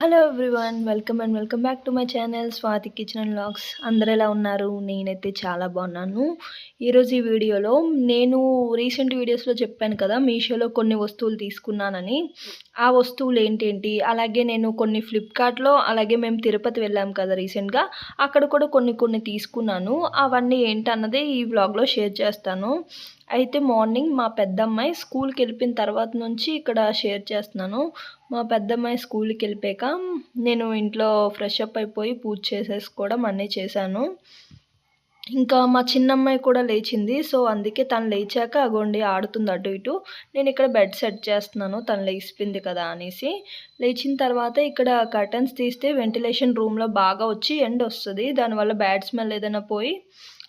Hello everyone welcome and welcome back to my channel Swathi kitchen and vlogs అందరు ఎలా ఉన్నారు? నేనైతే చాలా బాగున్నాను. ఈరోజు ఈ వీడియోలో నేను రీసెంట్ వీడియోస్లో చెప్పాను కదా మీషోలో కొన్ని వస్తువులు తీసుకున్నానని. ఆ వస్తువులు ఏంటేంటి? అలాగే నేను కొన్ని ఫ్లిప్కార్ట్లో అలాగే మేము తిరుపతి వెళ్ళాం కదా రీసెంట్గా అక్కడ కూడా కొన్ని కొన్ని తీసుకున్నాను. అవన్నీ ఏంటన్నది ఈ వ్లాగ్లో షేర్ చేస్తాను. అయితే మార్నింగ్ మా పెద్దమ్మాయి స్కూల్కి వెళ్ళిపోయిన తర్వాత నుంచి ఇక్కడ షేర్ చేస్తున్నాను. మా పెద్దమ్మాయి స్కూల్కి వెళ్ళిపోయాక నేను ఇంట్లో ఫ్రెష్ అప్ అయిపోయి పూజ చేసేసుకోవడం అన్నీ చేశాను. ఇంకా మా చిన్నమ్మాయి కూడా లేచింది. సో అందుకే తను లేచాక అగోండి ఆడుతుంది అటు ఇటు. నేను ఇక్కడ బెడ్ సెట్ చేస్తున్నాను. తను లేచిపోయింది కదా అనేసి. లేచిన తర్వాత ఇక్కడ కర్టన్స్ తీస్తే వెంటిలేషన్ రూమ్లో బాగా వచ్చి ఎండ్ వస్తుంది దానివల్ల బ్యాడ్ స్మెల్ ఏదైనా పోయి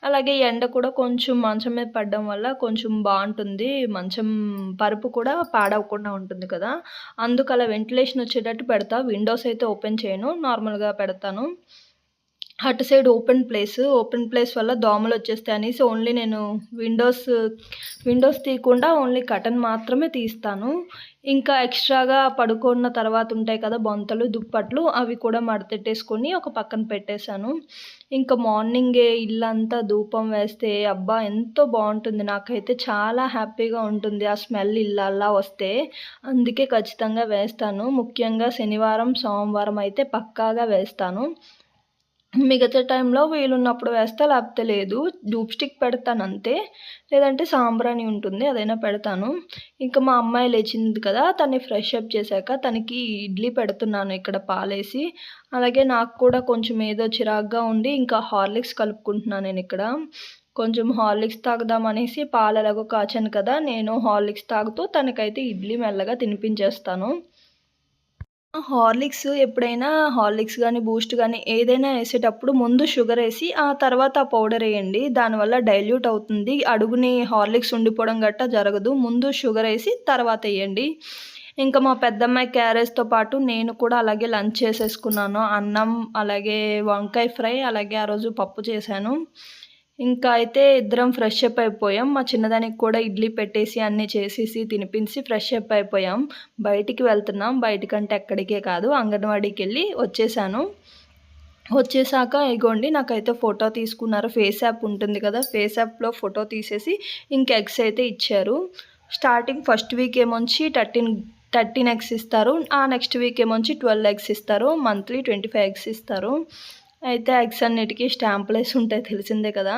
అలాగే ఎండ కూడా కొంచెం మంచం మీద పడడం వల్ల కొంచెం బాగుంటుంది. మంచం పరుపు కూడా పాడవకుండా ఉంటుంది కదా. అందుకు అలా వెంటిలేషన్ వచ్చేటట్టు పెడతా. విండోస్ అయితే ఓపెన్ చేయను. నార్మల్గా పెడతాను. అటు side open place. Open place వల్ల దోమలు వచ్చేస్తాయి అనేసి ఓన్లీ నేను విండోస్ విండోస్ తీయకుండా ఓన్లీ కటన్ మాత్రమే తీస్తాను. ఇంకా ఎక్స్ట్రాగా పడుకున్న తర్వాత ఉంటాయి కదా బొంతలు దుప్పట్లు అవి కూడా మడతెట్టేసుకొని ఒక పక్కన పెట్టేశాను. ఇంకా మార్నింగే ఇల్లంతా ధూపం వేస్తే అబ్బా ఎంతో బాగుంటుంది. నాకైతే చాలా హ్యాపీగా ఉంటుంది ఆ స్మెల్ ఇల్లల్లా వస్తే. అందుకే ఖచ్చితంగా వేస్తాను. ముఖ్యంగా శనివారం సోమవారం అయితే పక్కాగా వేస్తాను. మిగతా టైంలో వీలున్నప్పుడు వేస్తా లేకపోతే లేదు. డూప్ స్టిక్ పెడతాను అంతే. లేదంటే సాంబ్రాణి ఉంటుంది అదైనా పెడతాను. ఇంకా మా అమ్మాయి లేచింది కదా తన్ని ఫ్రెష్ అప్ చేశాక తనకి ఇడ్లీ పెడుతున్నాను ఇక్కడ పాలేసి. అలాగే నాకు కూడా కొంచెం ఏదో చిరాగ్గా ఉండి ఇంకా హార్లిక్స్ కలుపుకుంటున్నాను నేను ఇక్కడ. కొంచెం హార్లిక్స్ తాగుదామనేసి పాలు ఎలాగో కాచాను కదా నేను హార్లిక్స్ తాగుతూ తనకైతే ఇడ్లీ మెల్లగా తినిపించేస్తాను. హార్లిక్స్ ఎప్పుడైనా హార్లిక్స్ కానీ బూస్ట్ కానీ ఏదైనా వేసేటప్పుడు ముందు షుగర్ వేసి ఆ తర్వాత ఆ పౌడర్ వేయండి. దానివల్ల డైల్యూట్ అవుతుంది. అడుగుని హార్లిక్స్ ఉండిపోవడం గట్టా జరగదు. ముందు షుగర్ వేసి తర్వాత వేయండి. ఇంకా మా పెద్దమ్మాయి క్యారేజ్తో పాటు నేను కూడా అలాగే లంచ్ చేసేసుకున్నాను. అన్నం అలాగే వంకాయ ఫ్రై అలాగే ఆ రోజు పప్పు చేశాను. ఇంకా అయితే ఇద్దరం ఫ్రెష్ అప్ అయిపోయాం. మా చిన్నదానికి కూడా ఇడ్లీ పెట్టేసి అన్నీ చేసేసి తినిపించి ఫ్రెష్ అప్ అయిపోయాం. బయటికి వెళ్తున్నాం. బయటకంటే ఎక్కడికే కాదు అంగన్వాడీకి వెళ్ళి వచ్చేసాను. వచ్చేసాక ఇగోండి నాకైతే ఫోటో తీసుకున్నారు. ఫేస్ యాప్ ఉంటుంది కదా ఫేస్ యాప్లో ఫోటో తీసేసి ఇంక ఎగ్స్ అయితే ఇచ్చారు. స్టార్టింగ్ ఫస్ట్ వీక్ ఏమొచ్చి థర్టీన్ థర్టీన్ ఎగ్స్ ఇస్తారు. ఆ నెక్స్ట్ వీక్ ఏమొచ్చి ట్వెల్వ్ ఎగ్స్ ఇస్తారు. మంత్లీ ట్వంటీ ఫైవ్ ఎగ్స్ ఇస్తారు. అయితే ఎగ్స్ అన్నిటికీ స్టాంపులు వేసి ఉంటాయి తెలిసిందే కదా.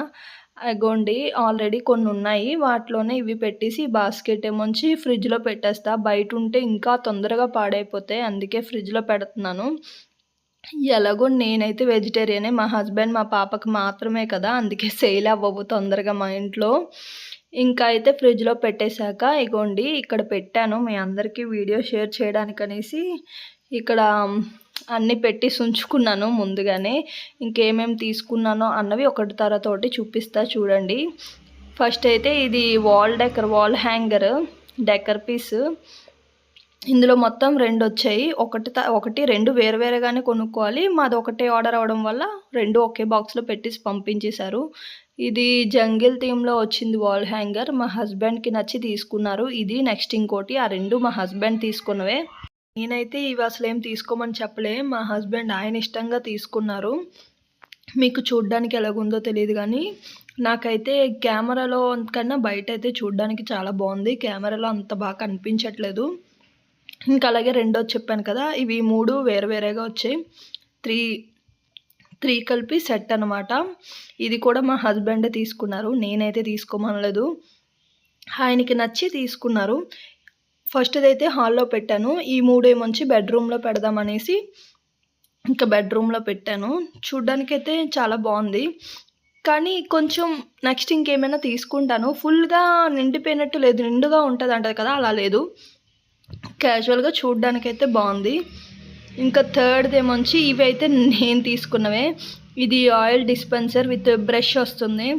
అగోండి ఆల్రెడీ కొన్ని ఉన్నాయి వాటిలోనే ఇవి పెట్టేసి బాస్కెట్ ఏమొంచి ఫ్రిడ్జ్లో పెట్టేస్తా. బయట ఉంటే ఇంకా తొందరగా పాడైపోతాయి. అందుకే ఫ్రిడ్జ్లో పెడుతున్నాను. ఎలాగో నేనైతే వెజిటేరియనే మా హస్బెండ్ మా పాపకు మాత్రమే కదా. అందుకే సేల్ అవ్వవు తొందరగా మా ఇంట్లో. ఇంకా అయితే ఫ్రిడ్జ్లో పెట్టేశాక ఇగోండి ఇక్కడ పెట్టాను. మీ అందరికీ వీడియో షేర్ చేయడానికి అనేసి ఇక్కడ అన్నీ పెట్టి ఉంచుకున్నాను ముందుగానే. ఇంకేమేమి తీసుకున్నానో అన్నవి ఒకటి తర్వాత ఒకటి చూపిస్తా చూడండి. ఫస్ట్ అయితే ఇది wall decor wall hanger decor piece. ఇందులో మొత్తం రెండు వచ్చాయి. ఒకటి ఒకటి రెండు వేరు వేరుగానే కొనుక్కోవాలి. మాది ఒకటే ఆర్డర్ అవ్వడం వల్ల రెండు ఒకే బాక్స్లో పెట్టేసి పంపించేశారు. ఇది జంగిల్ థీమ్లో వచ్చింది వాల్ హ్యాంగర్. మా హస్బెండ్కి నచ్చి తీసుకున్నారు. ఇది నెక్స్ట్ ఇంకోటి. ఆ రెండు మా హస్బెండ్ తీసుకున్నవే. నేనైతే ఇవి అసలు ఏం తీసుకోమని చెప్పలే. మా హస్బెండ్ ఆయన ఇష్టంగా తీసుకున్నారు. మీకు చూడ్డానికి ఎలాగుందో తెలియదు కానీ నాకైతే కెమెరాలో కన్నా బయట అయితే చూడ్డానికి చాలా బాగుంది కెమెరాలో అంత బాగా కనిపించట్లేదు. ఇంకా అలాగే రెండో చెప్పాను కదా ఇవి మూడు వేరే వేరేగా వచ్చాయి. త్రీ త్రీ కలిపి సెట్ అనమాట ఇది కూడా మా హస్బెండ్ తీసుకున్నారు. నేనైతే తీసుకోమనలేదు. ఆయనకి నచ్చి తీసుకున్నారు. ఫస్ట్ అయితే హాల్లో పెట్టాను. ఈ మూడేమొంచి బెడ్రూమ్లో పెడదామనేసి ఇంకా బెడ్రూమ్లో పెట్టాను. చూడ్డానికైతే చాలా బాగుంది కానీ కొంచెం నెక్స్ట్ ఇంకేమైనా తీసుకుంటాను. ఫుల్గా నిండిపోయినట్టు లేదు. నిండుగా ఉంటుంది అంటది కదా అలా లేదు. క్యాజువల్గా చూడ్డానికైతే బాగుంది ఇంకా థర్డ్ ఏమొచ్చి ఇవి అయితే నేను తీసుకున్నవే. ఇది ఆయిల్ డిస్పెన్సర్ విత్ బ్రష్ వస్తుంది.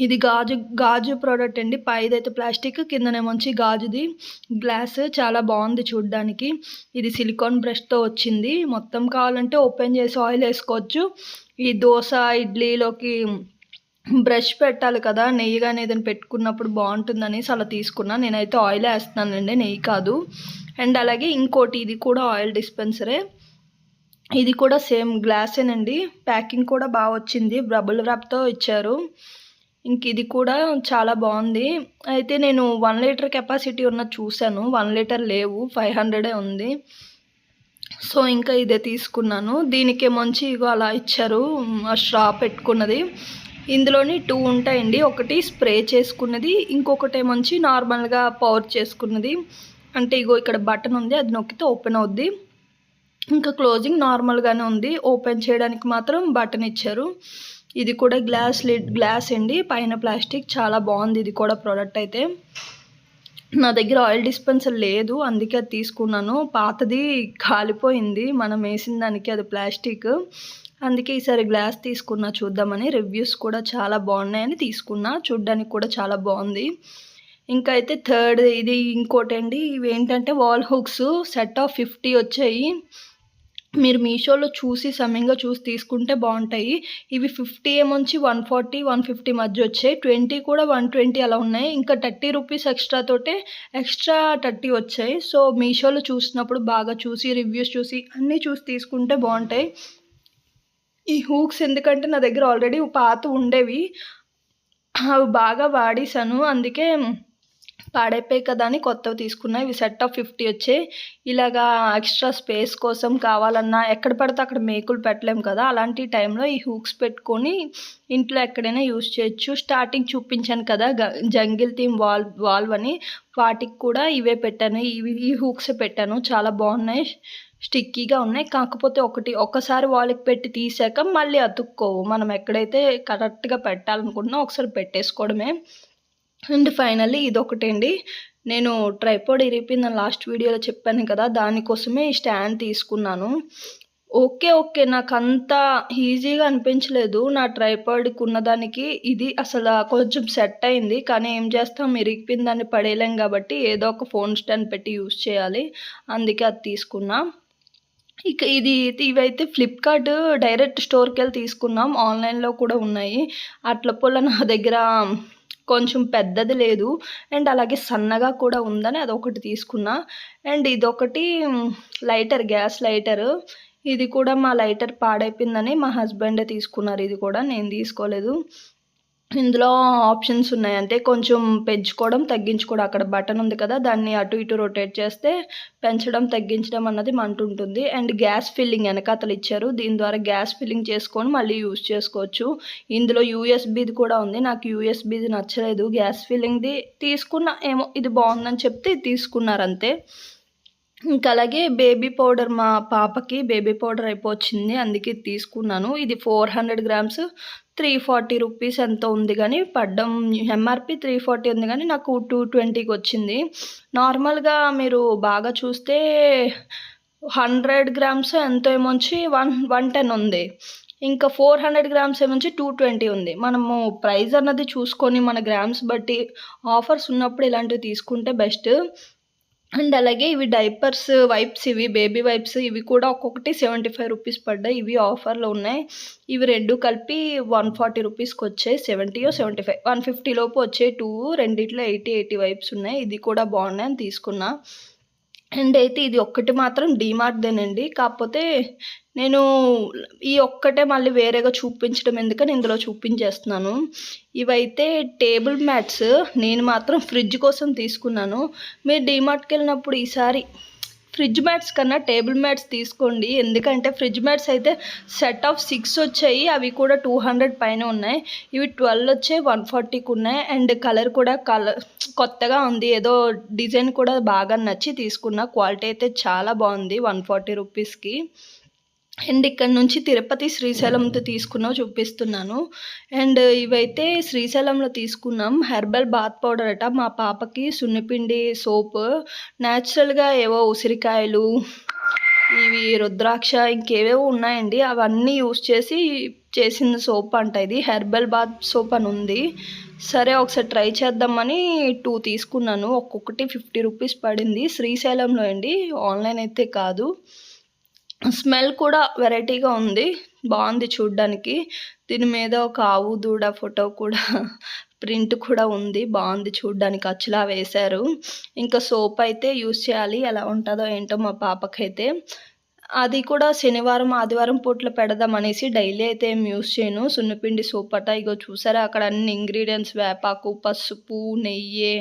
ఇది గాజు గాజు ప్రోడక్ట్ అండి. పైదైతే ప్లాస్టిక్ కిందనేమొచ్చి గాజుది. గ్లాస్ చాలా బాగుంది చూడ్డానికి. ఇది సిలికాన్ బ్రష్తో వచ్చింది. మొత్తం కావాలంటే ఓపెన్ చేసి ఆయిల్ వేసుకోవచ్చు. ఈ దోశ ఇడ్లీలోకి బ్రష్ పెట్టాలి కదా. నెయ్యి కానీ ఏదైనా పెట్టుకున్నప్పుడు బాగుంటుందనేసి అలా తీసుకున్నా. నేనైతే ఆయిల్ వేస్తున్నానండి. నెయ్యి కాదు. అండ్ అలాగే ఇంకోటి ఇది కూడా ఆయిల్ డిస్పెన్సరే ఇది కూడా సేమ్ గ్లాసేనండి ప్యాకింగ్ కూడా బాగా వచ్చింది. బబుల్ ర్యాప్తో ఇచ్చారు. ఇంక ఇది కూడా చాలా బాగుంది. అయితే నేను వన్ లీటర్ కెపాసిటీ ఉన్నది చూశాను. వన్ లీటర్ లేవు ఫైవ్ హండ్రెడే ఉంది. సో ఇంకా ఇదే తీసుకున్నాను. దీనికి మంచి ఇగో అలా ఇచ్చారు ఆ స్ట్రా పెట్టుకున్నది. ఇందులోని టూ ఉంటాయండి. ఒకటి స్ప్రే చేసుకున్నది ఇంకొకటి మంచి నార్మల్గా పవర్ చేసుకున్నది. అంటే ఇగో ఇక్కడ బటన్ ఉంది అది నొక్కితే ఓపెన్ అవుద్ది. ఇంకా క్లోజింగ్ నార్మల్గానే ఉంది. ఓపెన్ చేయడానికి మాత్రం బటన్ ఇచ్చారు. ఇది కూడా గ్లాస్ లిడ్ గ్లాస్ అండి. పైన ప్లాస్టిక్ చాలా బాగుంది. ఇది కూడా ప్రోడక్ట్ అయితే. నా దగ్గర ఆయిల్ డిస్పెన్సర్ లేదు. అందుకే అది తీసుకున్నాను. పాతది కాలిపోయింది. మనం వేసిన దానికి అది ప్లాస్టిక్. అందుకే ఈసారి గ్లాస్ తీసుకున్నా చూద్దామని. రివ్యూస్ కూడా చాలా బాగున్నాయని తీసుకున్నా. చూడ్డానికి కూడా చాలా బాగుంది. ఇంకా అయితే థర్డ్ ఇది ఇంకోటి అండి ఇవి ఏంటంటే wall hooks. Set of fifty వచ్చాయి. మీరు మీషోలో చూసి సమయంగా చూసి తీసుకుంటే బాగుంటాయి. ఇవి ఫిఫ్టీ ఏమొచ్చి వన్ ఫార్టీ వన్ ఫిఫ్టీ మధ్య వచ్చాయి. ట్వంటీ కూడా వన్ ట్వంటీ అలా ఉన్నాయి. ఇంకా థర్టీ రూపీస్ ఎక్స్ట్రా తోటే ఎక్స్ట్రా థర్టీ వచ్చాయి. సో మీషోలో చూసినప్పుడు బాగా చూసి రివ్యూస్ చూసి అన్నీ చూసి తీసుకుంటే బాగుంటాయి. ఈ హూక్స్ ఎందుకంటే నా దగ్గర ఆల్రెడీ పాత ఉండేవి. అవి బాగా వాడేసాను అందుకే పాడైపోయి కదా అని కొత్తవి తీసుకున్నా. ఇవి సెట్ ఆఫ్ ఫిఫ్టీ వచ్చాయి. ఇలాగా ఎక్స్ట్రా స్పేస్ కోసం కావాలన్నా ఎక్కడ పడితే అక్కడ మేకులు పెట్టలేము కదా. అలాంటి టైంలో ఈ హూక్స్ పెట్టుకొని ఇంట్లో ఎక్కడైనా యూస్ చేయొచ్చు. స్టార్టింగ్ చూపించాను కదా జంగిల్ థీమ్ వాల్ వాల్వ్ అని. వాటికి కూడా ఇవే పెట్టాను. ఇవి ఈ హూక్స్ పెట్టాను. చాలా బాగున్నాయి. స్టిక్కీగా ఉన్నాయి. కాకపోతే ఒకటి ఒక్కసారి వాళ్ళకి పెట్టి తీసాక మళ్ళీ అతుక్కోవు. మనం ఎక్కడైతే కరెక్ట్గా పెట్టాలనుకుంటున్నా ఒకసారి పెట్టేసుకోవడమే. అండ్ ఫైనల్లీ ఇదొకటి అండి నేను ట్రైపాడ్ ఇరిగిపోయిందని లాస్ట్ వీడియోలో చెప్పాను కదా దానికోసమే ఈ స్టాండ్ తీసుకున్నాను. ఓకే ఓకే నాకు అంత ఈజీగా అనిపించలేదు. నా ట్రైపాడ్కి ఉన్నదానికి ఇది అసలు కొంచెం సెట్ అయింది. కానీ ఏం చేస్తాం ఇరిగిపోయిన దాన్ని పడేయలేం కాబట్టి ఏదో ఒక ఫోన్ స్టాండ్ పెట్టి యూస్ చేయాలి. అందుకే అది తీసుకున్నా. ఇక ఇది ఇవైతే ఫ్లిప్కార్ట్ డైరెక్ట్ స్టోర్కి వెళ్ళి తీసుకున్నాం. ఆన్లైన్లో కూడా ఉన్నాయి. అట్ల పొల నా దగ్గర కొంచెం పెద్దది లేదు. అండ్ అలాగే సన్నగా కూడా ఉందని అదొకటి తీసుకున్నా. అండ్ ఇదొకటి లైటర్ గ్యాస్ లైటర్. ఇది కూడా మా లైటర్ పాడైపోయిందని మా హస్బెండే తీసుకున్నారు. ఇది కూడా నేను తీసుకోలేదు. ఇందులో ఆప్షన్స్ ఉన్నాయి. అంటే కొంచెం పెంచుకోవడం తగ్గించుకోవడం. అక్కడ బటన్ ఉంది కదా దాన్ని అటు ఇటు రొటేట్ చేస్తే పెంచడం తగ్గించడం అన్నది మంటుంటుంది. అండ్ గ్యాస్ ఫిల్లింగ్ వెనకాతలు ఇచ్చారు. దీని ద్వారా గ్యాస్ ఫిల్లింగ్ చేసుకొని మళ్ళీ యూస్ చేసుకోవచ్చు. ఇందులో యూఎస్బీది కూడా ఉంది. నాకు యూఎస్బీది నచ్చలేదు. గ్యాస్ ఫిల్లింగ్ది తీసుకున్న ఏమో ఇది బాగుందని చెప్తే తీసుకున్నారు అంతే ఇంకా అలాగే బేబీ పౌడర్ మా పాపకి బేబీ పౌడర్ అయిపోయింది అందుకే తీసుకున్నాను. ఇది four hundred grams three forty rupees ఎంతో ఉంది కానీ పడ్డం ఎంఆర్పి త్రీ ఫార్టీ ఉంది కానీ నాకు టూ ట్వంటీకి వచ్చింది. నార్మల్గా మీరు బాగా చూస్తే హండ్రెడ్ గ్రామ్స్ ఎంతో ఏమొచ్చి వన్ వన్ టెన్ ఉంది. ఇంకా ఫోర్ హండ్రెడ్ గ్రామ్స్ ఏమొచ్చి టూ ట్వంటీ ఉంది. మనము ప్రైస్ అన్నది చూసుకొని మన గ్రామ్స్ బట్టి ఆఫర్స్ ఉన్నప్పుడు ఇలాంటివి తీసుకుంటే బెస్ట్. అండ్ అలాగే ఇవి డైపర్స్ వైప్స్ ఇవి బేబీ వైప్స్ ఇవి కూడా ఒక్కొక్కటి సెవెంటీ ఫైవ్ రూపీస్ పడ్డాయి. ఇవి ఆఫర్లో ఉన్నాయి. ఇవి రెండు కలిపి వన్ ఫార్టీ రూపీస్కి వచ్చాయి. సెవెంటీయో సెవెంటీ ఫైవ్? వన్ ఫిఫ్టీ లోపు వచ్చే టూ రెండిట్లో ఎయిటీ ఎయిటీ వైప్స్ ఉన్నాయి. ఇది కూడా బాగున్నాయి అని తీసుకున్నా. అండ్ అయితే ఇది ఒక్కటి మాత్రం డీమార్ట్దేనండి కాకపోతే నేను ఈ ఒక్కటే మళ్ళీ వేరేగా చూపించడం ఎందుకని ఇందులో చూపించేస్తున్నాను. ఇవైతే టేబుల్ మ్యాట్స్ నేను మాత్రం ఫ్రిడ్జ్ కోసం తీసుకున్నాను. మీరు డీమార్ట్కి వెళ్ళినప్పుడు ఈసారి ఫ్రిడ్జ్ మ్యాట్స్ కన్నా టేబుల్ మ్యాట్స్ తీసుకోండి. ఎందుకంటే ఫ్రిడ్జ్ మ్యాట్స్ అయితే సెట్ ఆఫ్ సిక్స్ వచ్చాయి. అవి కూడా టూ హండ్రెడ్ పైన ఉన్నాయి. ఇవి ట్వెల్వ్ వచ్చాయి వన్ ఫార్టీకి ఉన్నాయి. అండ్ కలర్ కూడా కలర్ కొత్తగా ఉంది. ఏదో డిజైన్ కూడా బాగా నచ్చి తీసుకున్న క్వాలిటీ అయితే చాలా బాగుంది వన్ ఫార్టీ రూపీస్కి. అండ్ ఇక్కడ నుంచి తిరుపతి శ్రీశైలంతో తీసుకున్నావు చూపిస్తున్నాను. అండ్ ఇవైతే శ్రీశైలంలో తీసుకున్నాం. హెర్బల్ బాత్ పౌడర్ అట. మా పాపకి సున్నిపిండి సోప్ న్యాచురల్గా ఏవో ఉసిరికాయలు ఇవి రుద్రాక్ష ఇంకేవేవో ఉన్నాయండి. అవన్నీ యూస్ చేసి చేసిన సోప్ అంట ఇది. హెర్బల్ బాత్ సోప్ అని ఉంది. సరే ఒకసారి ట్రై చేద్దామని టూ తీసుకున్నాను. ఒక్కొక్కటి ఫిఫ్టీ రూపీస్ పడింది. శ్రీశైలంలో అండి. ఆన్లైన్ అయితే కాదు. స్మెల్ కూడా వెరైటీగా ఉంది. బాగుంది చూడ్డానికి. దీని మీద ఒక ఆవు దూడ ఫోటో కూడా ప్రింట్ కూడా ఉంది. బాగుంది చూడ్డానికి. అచ్చులా వేశారు. ఇంకా సోప్ అయితే యూస్ చేయాలి. ఎలా ఉంటుందో ఏంటో మా పాపకైతే. అది కూడా శనివారం ఆదివారం పూట్ల పెడదామనేసి డైలీ అయితే ఏం యూస్ చేయను. సున్నపిండి సోప్ అట. ఇగో చూసారా? అక్కడ అన్ని ఇంగ్రీడియంట్స్ వేపాకు పసుపు నెయ్యి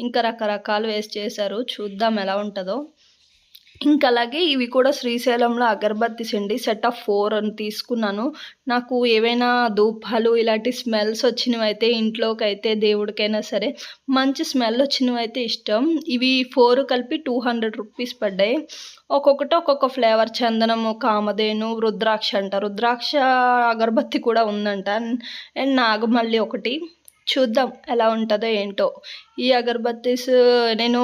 ఇంకా రకరకాలు వేసి చేశారు. చూద్దాం ఎలా ఉంటుందో. ఇంకా అలాగే ఇవి కూడా శ్రీశైలంలో అగరబత్తీస్ అండి సెట్ ఆఫ్ ఫోర్ అని తీసుకున్నాను. నాకు ఏవైనా ధూపాలు ఇలాంటి స్మెల్స్ వచ్చినవి అయితే ఇంట్లోకి అయితే దేవుడికైనా సరే మంచి స్మెల్ వచ్చినవి అయితే ఇష్టం. ఇవి ఫోర్ కలిపి టూ హండ్రెడ్ రూపీస్ పడ్డాయి. ఒక్కొక్కటి ఒక్కొక్క ఫ్లేవర్ చందనము కామధేను రుద్రాక్ష అంట. రుద్రాక్ష అగరబత్తి కూడా ఉందంట. అండ్ నాగమల్లి ఒకటి. చూద్దాం ఎలా ఉంటుందో ఏంటో. ఈ అగరబత్తీస్ నేను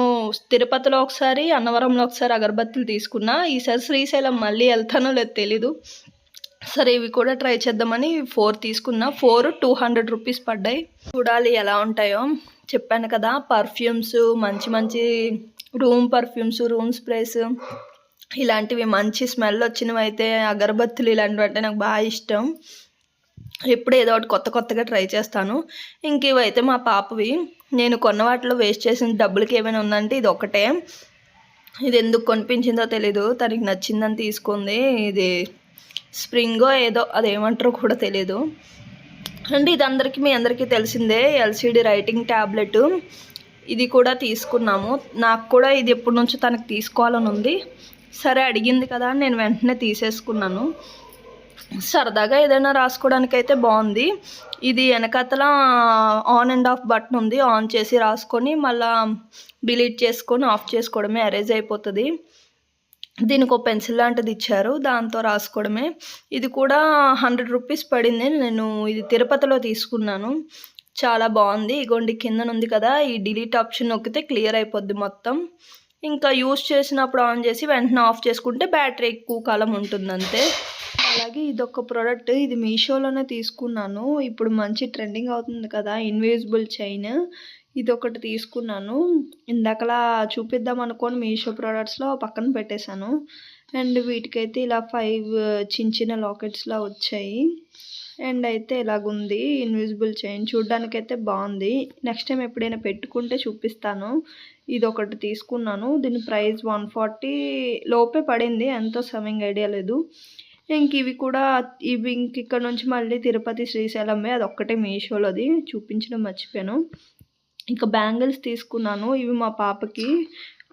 తిరుపతిలో ఒకసారి అన్నవరంలో ఒకసారి అగరబత్తీలు తీసుకున్నా. ఈసారి శ్రీశైలం మళ్ళీ వెళ్తానో లేదు తెలీదు. సరే ఇవి కూడా ట్రై చేద్దామని ఫోర్ తీసుకున్నా. ఫోర్ టూ హండ్రెడ్ రూపీస్ పడ్డాయి. చూడాలి ఎలా ఉంటాయో. చెప్పాను కదా పర్ఫ్యూమ్స్ మంచి మంచి రూమ్ పర్ఫ్యూమ్స్ రూమ్ స్ప్రేస్ ఇలాంటివి మంచి స్మెల్ వచ్చినవి అయితే అగరబత్తులు ఇలాంటివి అంటే నాకు బాగా ఇష్టం. ఎప్పుడు ఏదో ఒకటి కొత్త కొత్తగా ట్రై చేస్తాను. ఇంక ఇవైతే మా పాపవి నేను కొన్న వాటిలో వేస్ట్ చేసిన డబ్బులకి ఏమైనా ఉందంటే ఇది ఒకటే ఇది ఎందుకు కొనిపించిందో తెలీదు తనకి నచ్చిందని తీసుకుంది. ఇది స్ప్రింగో ఏదో అదేమంటారో కూడా తెలీదు. అండ్ ఇది అందరికీ మీ అందరికీ తెలిసిందే ఎల్సిడి రైటింగ్ ట్యాబ్లెట్ ఇది కూడా తీసుకున్నాము. నాకు కూడా ఇది ఎప్పటి నుంచో తనకు తీసుకోవాలని ఉంది. సరే అడిగింది కదా నేను వెంటనే తీసేసుకున్నాను. సరదాగా ఏదైనా రాసుకోవడానికి అయితే బాగుంది. ఇది వెనకతల ఆన్ అండ్ ఆఫ్ బటన్ ఉంది. ఆన్ చేసి రాసుకొని మళ్ళా డిలీట్ చేసుకొని ఆఫ్ చేసుకోవడమే అరేజ్ అయిపోతుంది. దీనికి ఒక పెన్సిల్ లాంటిది ఇచ్చారు. దాంతో రాసుకోవడమే. ఇది కూడా హండ్రెడ్ రూపీస్ పడింది. నేను ఇది తిరుపతిలో తీసుకున్నాను. చాలా బాగుంది. ఇగోండి కింద ఉంది కదా ఈ డిలీట్ ఆప్షన్ నొక్కితే క్లియర్ అయిపోద్ది మొత్తం. ఇంకా యూస్ చేసినప్పుడు ఆన్ చేసి వెంటనే ఆఫ్ చేసుకుంటే బ్యాటరీ ఎక్కువ కాలం ఉంటుంది అంతే అలాగే ఇదొక ప్రోడక్ట్ ఇది మీషోలోనే తీసుకున్నాను. ఇప్పుడు మంచి ట్రెండింగ్ అవుతుంది కదా ఇన్విజిబుల్ చైన్. ఇది ఒకటి తీసుకున్నాను. ఇందాకలా చూపిద్దాం అనుకోని మీషో ప్రోడక్ట్స్లో పక్కన పెట్టేశాను. అండ్ వీటికైతే ఇలా ఫైవ్ చిన్న చిన్న లాకెట్స్లా వచ్చాయి. అండ్ అయితే ఇలాగుంది ఇన్విజిబుల్ చైన్. చూడ్డానికైతే బాగుంది. నెక్స్ట్ టైం ఎప్పుడైనా పెట్టుకుంటే చూపిస్తాను. ఇది ఒకటి తీసుకున్నాను. దీని ప్రైస్ వన్ ఫార్టీ లోపే పడింది. ఎంతో సమింగ్ ఐడియా లేదు. ఇంక ఇవి కూడా ఇవి ఇంక ఇక్కడ నుంచి మళ్ళీ తిరుపతి శ్రీశైలమే అది ఒక్కటే మీషోలోది చూపించడం మర్చిపోయాను. ఇంకా బ్యాంగిల్స్ తీసుకున్నాను ఇవి మా పాపకి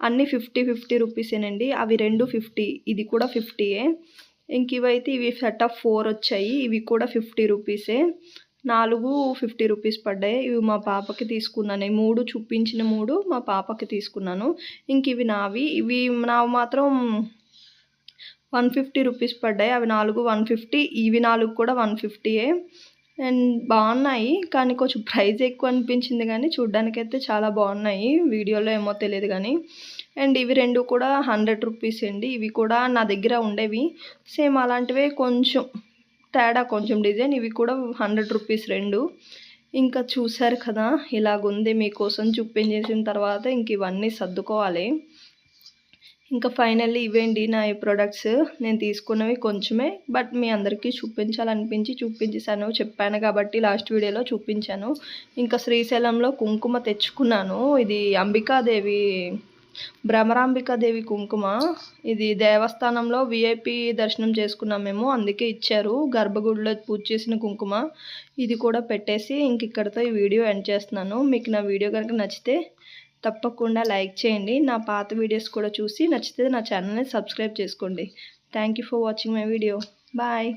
అన్నీ ఫిఫ్టీ ఫిఫ్టీ రూపీసేనండి అవి రెండు ఫిఫ్టీ ఇది కూడా ఫిఫ్టీయే. ఇంక ఇవైతే ఇవి సెట్ ఆఫ్ ఫోర్ వచ్చాయి ఇవి కూడా ఫిఫ్టీ రూపీసే. నాలుగు ఫిఫ్టీ రూపీస్ పడ్డాయి ఇవి మా పాపకి తీసుకున్నాను. మూడు చూపించిన మూడు మా పాపకి తీసుకున్నాను. ఇంక ఇవి నావి ఇవి నావి మాత్రం వన్ ఫిఫ్టీ రూపీస్ పడ్డాయి. అవి నాలుగు వన్ ఫిఫ్టీ ఇవి నాలుగు కూడా వన్ ఫిఫ్టీయే. అండ్ బాగున్నాయి కానీ కొంచెం ప్రైస్ ఎక్కువ అనిపించింది కానీ చూడ్డానికైతే చాలా బాగున్నాయి. వీడియోలో ఏమో తెలియదు కానీ. అండ్ ఇవి రెండు కూడా హండ్రెడ్ రూపీస్ అండి. ఇవి కూడా నా దగ్గర ఉండేవి. సేమ్ అలాంటివే కొంచెం తేడా కొంచెం డిజైన్. ఇవి కూడా హండ్రెడ్ రూపీస్ రెండు. ఇంకా చూసారు కదా ఇలాగుంది మీకోసం చూపించేసిన తర్వాత ఇంక ఇవన్నీ సర్దుకోవాలి. ఇంకా ఫైనల్లీ ఇవేంటి నా ఈ ప్రొడక్ట్స్? నేను తీసుకున్నవి కొంచెమే బట్ మీ అందరికీ చూపించాలనిపించి చూపించేశాను. చెప్పాను కాబట్టి లాస్ట్ వీడియోలో చూపించాను. ఇంకా శ్రీశైలంలో కుంకుమ తెచ్చుకున్నాను. ఇది అంబికాదేవి భ్రమరాంబికాదేవి కుంకుమ. ఇది దేవస్థానంలో విఐపి దర్శనం చేసుకున్నాం మేము. అందుకే ఇచ్చారు. గర్భగుడిలో పూజ చేసిన కుంకుమ. ఇది కూడా పెట్టేసి ఇంక ఇక్కడితో ఈ వీడియో ఎండ్ చేస్తున్నాను. మీకు నా వీడియో కనుక నచ్చితే తప్పకుండా లైక్ చేయండి. నా పాత వీడియోస్ కూడా చూసి నచ్చితే నా ఛానల్ని సబ్స్క్రైబ్ చేసుకోండి. Thank for watching my video bye